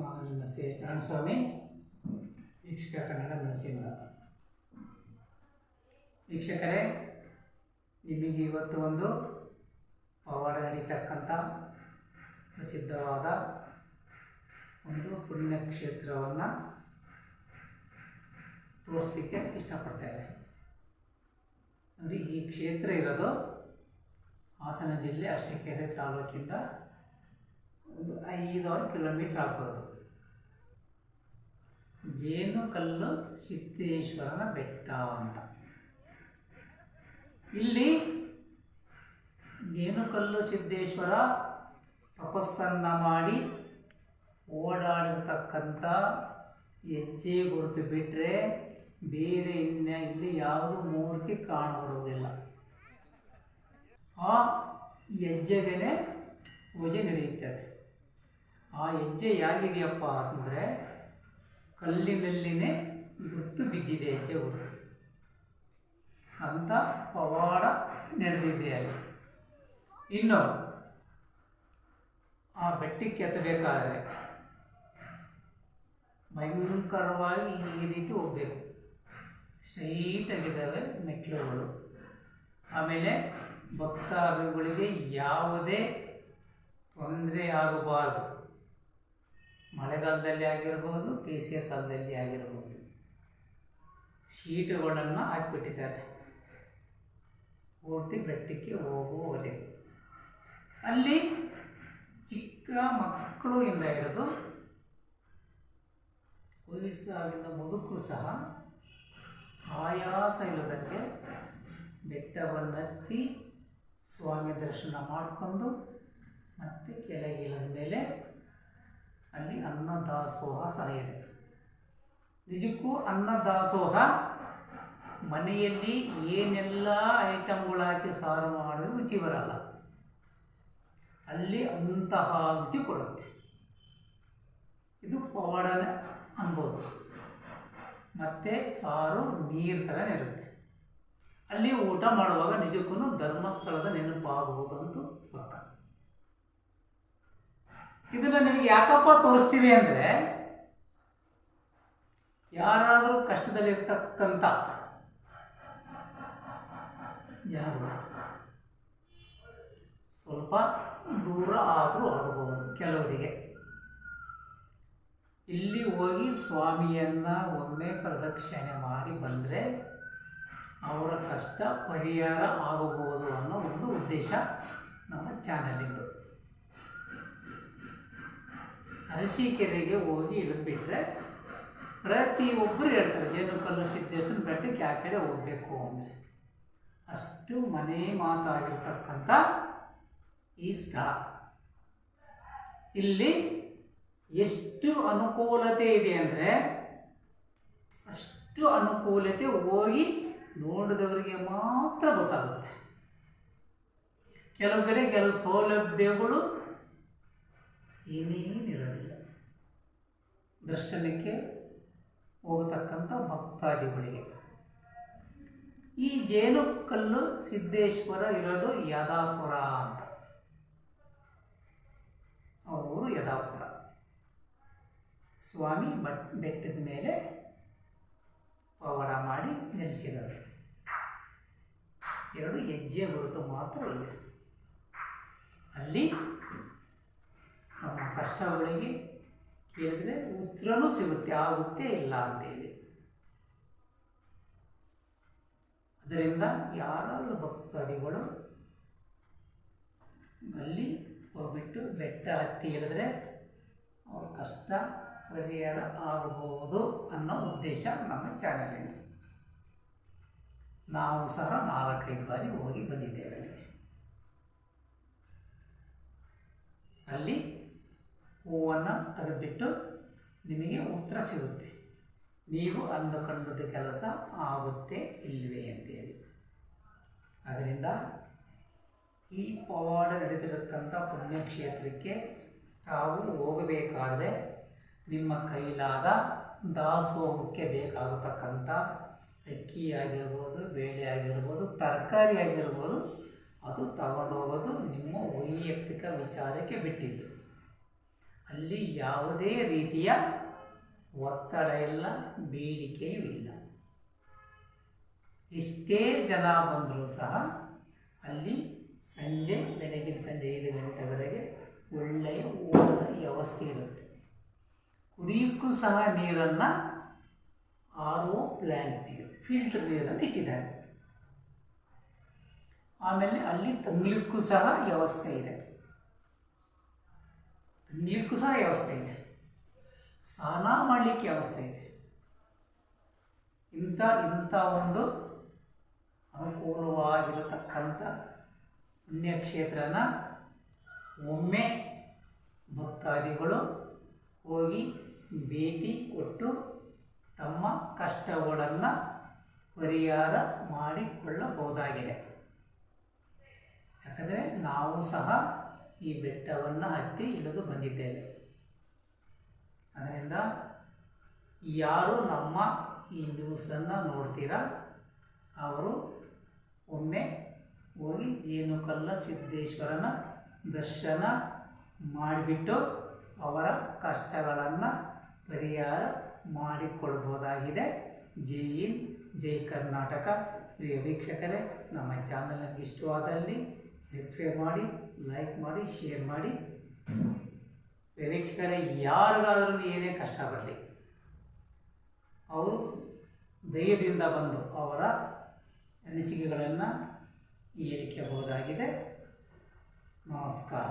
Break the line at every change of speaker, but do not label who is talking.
ನಾನು ನಿಮ್ಮ ಸಿ ಸ್ವಾಮಿ ವೀಕ್ಷಕ ಕನ್ನಡ ನರಸಿಂಹ ವೀಕ್ಷಕರೇ, ನಿಮಗೆ ಇವತ್ತು ಒಂದು ಪವಾಡ ನಡೀತಕ್ಕಂಥ ಪ್ರಸಿದ್ಧವಾದ ಒಂದು ಪುಣ್ಯಕ್ಷೇತ್ರವನ್ನು ತೋರಿಸ್ಲಿಕ್ಕೆ ಇಷ್ಟಪಡ್ತೇವೆ ನೋಡಿ, ಈ ಕ್ಷೇತ್ರ ಇರೋದು ಹಾಸನ ಜಿಲ್ಲೆ ಅರಸೀಕೆರೆ ತಾಲೂಕಿಂದ ಒಂದು ಐದಾರು ಕಿಲೋಮೀಟ್ರ್ ಆಗ್ಬೋದು. ಜೇನುಕಲ್ಲು ಸಿದ್ದೇಶ್ವರನ ಬೆಟ್ಟ ಅಂತ. ಇಲ್ಲಿ ಜೇನುಕಲ್ಲು ಸಿದ್ದೇಶ್ವರ ತಪಸ್ಸನ್ನ ಮಾಡಿ ಓಡಾಡಿರ್ತಕ್ಕಂಥ ಹೆಜ್ಜೆ ಗುರುತು ಬಿಟ್ಟರೆ ಬೇರೆ ಇನ್ನ ಇಲ್ಲಿ ಯಾವುದು ಮೂರ್ತಿ ಕಾಣಬರುವುದಿಲ್ಲ ಆ ಹೆಜ್ಜೆಗೆ ಪೂಜೆ ನಡೆಯುತ್ತದೆ. ಆ ಹೆಜ್ಜೆ ಹೇಗಿದೆಯಪ್ಪ ಅಂದರೆ ಕಲ್ಲಿನಲ್ಲಿನೇ ಗುರುತು ಬಿದ್ದಿದೆ ಹೆಜ್ಜೆ ಗುರುತು ಅಂತ ಪವಾಡ ನಡೆದಿದೆ ಅಲ್ಲಿ. ಇನ್ನು ಆ ಬೆಟ್ಟಕ್ಕೆ ಎತ್ತಬೇಕಾದರೆ ಭಯಂಕರವಾಗಿ ಈ ರೀತಿ ಹೋಗಬೇಕು. ಸ್ಟ್ರೈಟಾಗಿದ್ದಾವೆ ಮೆಟ್ಲುಗಳು ಆಮೇಲೆ ಭಕ್ತಾದಿಗಳಿಗೆ ಯಾವುದೇ ತೊಂದರೆ ಆಗಬಾರದು. ಮಳೆಗಾಲದಲ್ಲಿ ಆಗಿರ್ಬೋದು, ಬೇಸಿಗೆ ಕಾಲದಲ್ಲಿ ಆಗಿರ್ಬೋದು. ಶೀಟುಗಳನ್ನು ಹಾಕಿಬಿಟ್ಟಿದ್ದಾರೆ. ಪೂರ್ತಿ ಬೆಟ್ಟಕ್ಕೆ ಹೋಗುವವರೆಗೆ ಅಲ್ಲಿ ಚಿಕ್ಕ ಮಕ್ಕಳು ಇಂದ ಹಿಡಿದು ವಯಸ್ಸಾಗಿದ್ದ ಮುದುಕರು ಸಹ ಆಯಾಸ ಇಲ್ಲದಂಗೆ ಬೆಟ್ಟವನ್ನತ್ತಿ ಸ್ವಾಮಿ ದರ್ಶನ ಮಾಡಿಕೊಂಡು ಮತ್ತೆ ಕೆಳಗೆ ಇಳಿದ ಮೇಲೆ ಅಲ್ಲಿ ಅನ್ನದಾಸೋಹ ಸಹ ಇದೆ ನಿಜಕ್ಕೂ ಅನ್ನದಾಸೋಹ ಮನೆಯಲ್ಲಿ ಏನೆಲ್ಲ ಐಟಮ್ಗಳು ಹಾಕಿ ಸಾರು ಮಾಡಿದ್ರೆ ರುಚಿ ಬರಲ್ಲ. ಅಲ್ಲಿ ಅಂತಹ ರುಚಿ ಕೊಡುತ್ತೆ. ಇದು ಪವಾಡನೆ ಅನ್ಬೋದು. ಮತ್ತು ಸಾರು ನೀರು ಥರ ಇರುತ್ತೆ ಅಲ್ಲಿ ಊಟ ಮಾಡುವಾಗ ನಿಜಕ್ಕೂ ಧರ್ಮಸ್ಥಳದ ನೆನಪಾಗುವುದು ಅಂತ ಪಕ್ಕ ಇದನ್ನು ನಿಮಗೆ ಯಾಕಪ್ಪ ತೋರಿಸ್ತೀವಿ ಅಂದರೆ ಯಾರಾದರೂ ಕಷ್ಟದಲ್ಲಿರ್ತಕ್ಕಂಥ ಜನರು ಸ್ವಲ್ಪ ದೂರ ಆದರೂ ಆಗಬಹುದು ಕೆಲವರಿಗೆ. ಇಲ್ಲಿ ಹೋಗಿ ಸ್ವಾಮಿಯನ್ನ ಒಮ್ಮೆ ಪ್ರದಕ್ಷಿಣೆ ಮಾಡಿ ಬಂದರೆ ಅವರ ಕಷ್ಟ ಪರಿಹಾರ ಆಗಬಹುದು ಅನ್ನೋ ಒಂದು ಉದ್ದೇಶ ನಮ್ಮ ಚಾನಲಿಂದು. ಅರಸೀಕೆರೆಗೆ ಹೋಗಿ ಇಳಿದ್ಬಿಟ್ರೆ ಪ್ರತಿಯೊಬ್ಬರು ಹೇಳ್ತಾರೆ ಜೇನುಕಲ್ಲು ಸಿದ್ದೇಶನ ಬೆಟ್ಟಕ್ಕೆ ಆ ಕಡೆ ಹೋಗಬೇಕು ಅಂದರೆ. ಅಷ್ಟು ಮನೆ ಮಾತಾಗಿರ್ತಕ್ಕಂಥ ಈ ಸ್ಥಳ. ಇಲ್ಲಿ ಎಷ್ಟು ಅನುಕೂಲತೆ ಇದೆ ಅಂದರೆ, ಅಷ್ಟು ಅನುಕೂಲತೆ ಹೋಗಿ ನೋಡಿದವರಿಗೆ ಮಾತ್ರ ಗೊತ್ತಾಗುತ್ತೆ. ಕೆಲವು ಕಡೆ ಕೆಲವು ಸೌಲಭ್ಯಗಳು ಏನೇನಿರೋದಿಲ್ಲ ದರ್ಶನಕ್ಕೆ ಹೋಗತಕ್ಕಂಥ ಭಕ್ತಾದಿಗಳಿಗೆ. ಈ ಜೇನುಕಲ್ಲು ಸಿದ್ದೇಶ್ವರ ಇರೋದು ಯದಾಪುರ ಅಂತ. ಅವರು ಯದಾಪುರ. ಸ್ವಾಮಿ ಬಟ್ ಬೆಟ್ಟದ ಮೇಲೆ ಪವಾಡ ಮಾಡಿ ನೆಲೆಸಿದರು ಎರಡು ಹೆಜ್ಜೆ ಗುರುತು ಮಾತ್ರ ಇದೆ. ಅಲ್ಲಿ ಕಷ್ಟಗಳಿಗೆ ಕೇಳಿದರೆ ಉತ್ತರನೂ ಸಿಗುತ್ತೆ, ಆಗುತ್ತೆ ಇಲ್ಲ ಅಂತೇಳಿ ಅದರಿಂದ ಯಾರಾದರೂ ಭಕ್ತಾದಿಗಳು ಅಲ್ಲಿ ಹೋಗ್ಬಿಟ್ಟು ಬೆಟ್ಟ ಹತ್ತಿ ಹೇಳಿದ್ರೆ ಅವ್ರ ಕಷ್ಟ ಪರಿಹಾರ ಆಗಬಹುದು ಅನ್ನೋ ಉದ್ದೇಶ ನಮ್ಮ ಚಾನಲಿನ ನಾವು ಸಹ ನಾಲ್ಕೈದು ಬಾರಿ ಹೋಗಿ ಬಂದಿದ್ದೇವೆ ಅಲ್ಲಿ ಹೂವನ್ನು ತೆಗೆದುಬಿಟ್ಟು ನಿಮಗೆ ಉತ್ತರ ಸಿಗುತ್ತೆ. ನೀವು ಅಂದುಕೊಂಡದ ಕೆಲಸ ಆಗುತ್ತೆ ಇಲ್ಲವೇ ಅಂತೇಳಿ. ಅದರಿಂದ ಈ ಪವಾಡ ನಡೆದಿರತಕ್ಕಂಥ ಪುಣ್ಯಕ್ಷೇತ್ರಕ್ಕೆ ತಾವು ಹೋಗಬೇಕಾದರೆ ನಿಮ್ಮ ಕೈಲಾದ ದಾಸೋಹಕ್ಕೆ ಬೇಕಾಗತಕ್ಕಂಥ ಅಕ್ಕಿ ಆಗಿರ್ಬೋದು, ಬೇಳೆ ಆಗಿರ್ಬೋದು, ತರಕಾರಿ ಆಗಿರ್ಬೋದು, ಅದು ತಗೊಂಡು ಹೋಗೋದು ನಿಮ್ಮ ವೈಯಕ್ತಿಕ ವಿಚಾರಕ್ಕೆ ಬಿಟ್ಟಿದ್ದು. ಅಲ್ಲಿ ಯಾವುದೇ ರೀತಿಯ ಒತ್ತಡ ಇಲ್ಲ, ಬೇಡಿಕೆಯೂ ಇಲ್ಲ. ಎಷ್ಟೇ ಜನ ಬಂದರೂ ಸಹ ಅಲ್ಲಿ ಸಂಜೆ, ಬೆಳಗಿನ ಸಂಜೆ ಐದು ಗಂಟೆವರೆಗೆ ಒಳ್ಳೆಯ ಊಟದ ವ್ಯವಸ್ಥೆ ಇರುತ್ತೆ. ಕುಡಿಯೋಕ್ಕೂ ಸಹ ನೀರನ್ನು ಆರ್ ಪ್ಲ್ಯಾಂಟ್ ನೀರು ಫಿಲ್ಟರ್ ನೀರನ್ನು ಇಟ್ಟಿದ್ದಾರೆ. ಆಮೇಲೆ ಅಲ್ಲಿ ತಂಗ್ಲಿಕ್ಕೂ ಸಹ ವ್ಯವಸ್ಥೆ ಇದೆ. ಸಹ ವ್ಯವಸ್ಥೆ ಇದೆ ಸ್ನಾನ ಮಾಡಲಿಕ್ಕೆ ವ್ಯವಸ್ಥೆ ಇದೆ ಇಂಥ ಇಂಥ ಒಂದು ಅನುಕೂಲವಾಗಿರತಕ್ಕಂಥ ಪುಣ್ಯಕ್ಷೇತ್ರನ ಒಮ್ಮೆ ಭಕ್ತಾದಿಗಳು ಹೋಗಿ ಭೇಟಿ ಕೊಟ್ಟು ತಮ್ಮ ಕಷ್ಟಗಳನ್ನು ಪರಿಹಾರ ಮಾಡಿಕೊಳ್ಳಬಹುದಾಗಿದೆ. ಯಾಕಂದರೆ ನಾವು ಸಹ ಈ ಬೆಟ್ಟವನ್ನು ಹತ್ತಿ ಇಳಿದು ಬಂದಿದ್ದೇವೆ. ಅದರಿಂದ ಯಾರು ನಮ್ಮ ಈ ನ್ಯೂಸನ್ನು ನೋಡ್ತೀರಾ, ಅವರು ಒಮ್ಮೆ ಹೋಗಿ ಜೇನುಕಲ್ಲ ಸಿದ್ದೇಶ್ವರನ ದರ್ಶನ ಮಾಡಿಬಿಟ್ಟು ಅವರ ಕಷ್ಟಗಳನ್ನು ಪರಿಹಾರ ಮಾಡಿಕೊಳ್ಬೋದಾಗಿದೆ. ಜೈ ಹಿಂದ್, ಜೈ ಕರ್ನಾಟಕ. ಪ್ರಿಯ ವೀಕ್ಷಕರೇ, ನಮ್ಮ ಚಾನಲ್ ಇಷ್ಟವಾದಲ್ಲಿ ಸಬ್ಸ್ಕ್ರೈಬ್ ಮಾಡಿ ಲೈಕ್ ಮಾಡಿ ಶೇರ್ ಮಾಡಿ. ಪ್ರೇಕ್ಷಕರ, ಯಾರಿಗಾದ್ರೂ ಏನೇ ಕಷ್ಟ ಬರಲಿ, ಅವರು ಧೈರ್ಯದಿಂದ ಬಂದು ಅವರ ಅನಿಸಿಕೆಗಳನ್ನು ಹೇಳಿಕೆಬಹುದಾಗಿದೆ ನಮಸ್ಕಾರ.